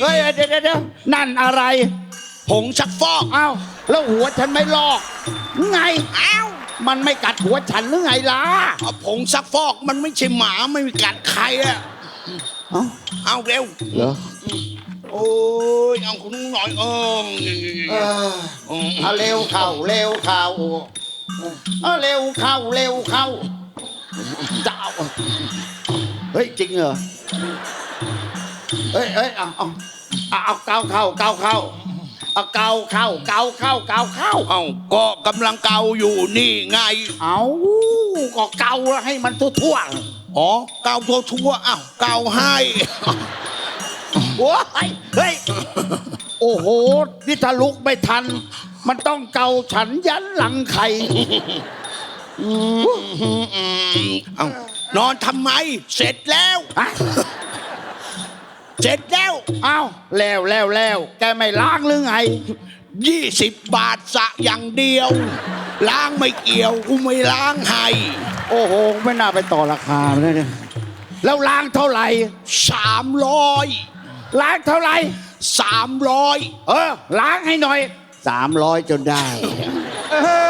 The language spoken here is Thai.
เฮ้ยเดี๋ยวเดี๋ยวเดี๋ยวนั่นอะไร ผงชักฟอกเอ้าแล้วหัวฉันไม่ลอกไงอ้าวมันไม่กัดหัวฉันหรือไงล่ะเอาผงซักฟอกมันไม่ใช่หมาไม่มีกัดใครอะเอ้าเอาเร็วเหรอโอ้ยเอาคุณหน่อยเออเออเอาเร็วเข้าเร็วเข้าเอาเร็วเข้าเร็วเข้าจะเอาเฮ้ยจริงเหรอ เฮ้ยเฮ้ยเอาเอาเอาเอาเกาเข้าเกาเข้าเอาเกาเข้าเกาเข้าเกาเข้าเอาก็กำลังเกาอยู่นี่ไง เอาก็เกาให้มันทั่วอ๋อเกาทั่วทั่วๆอ้าวเกาให้ๆโอ้ยเฮ้ยโอ้โหนี่ถ้าลุกไม่ทัน มันต้องเกาฉันยันหลังไข่เอานอนทำไม เสร็จแล้วอะ เสร็จแล้วอ้าวแล้วแล้วแล้วแกไม่ล้างหรือไงยี่สิบบาทสระอย่างเดียว ล้างไม่เกี่ยวกูไม่ล้างให้ โอ้โห ไม่น่าไปต่อราคาเลยเนี่ยแล้วล้างเท่าไหร่สามร้อยล้างเท่าไหร่สามร้อยเออล้างให้หน่อยสามร้อยจนได้เออ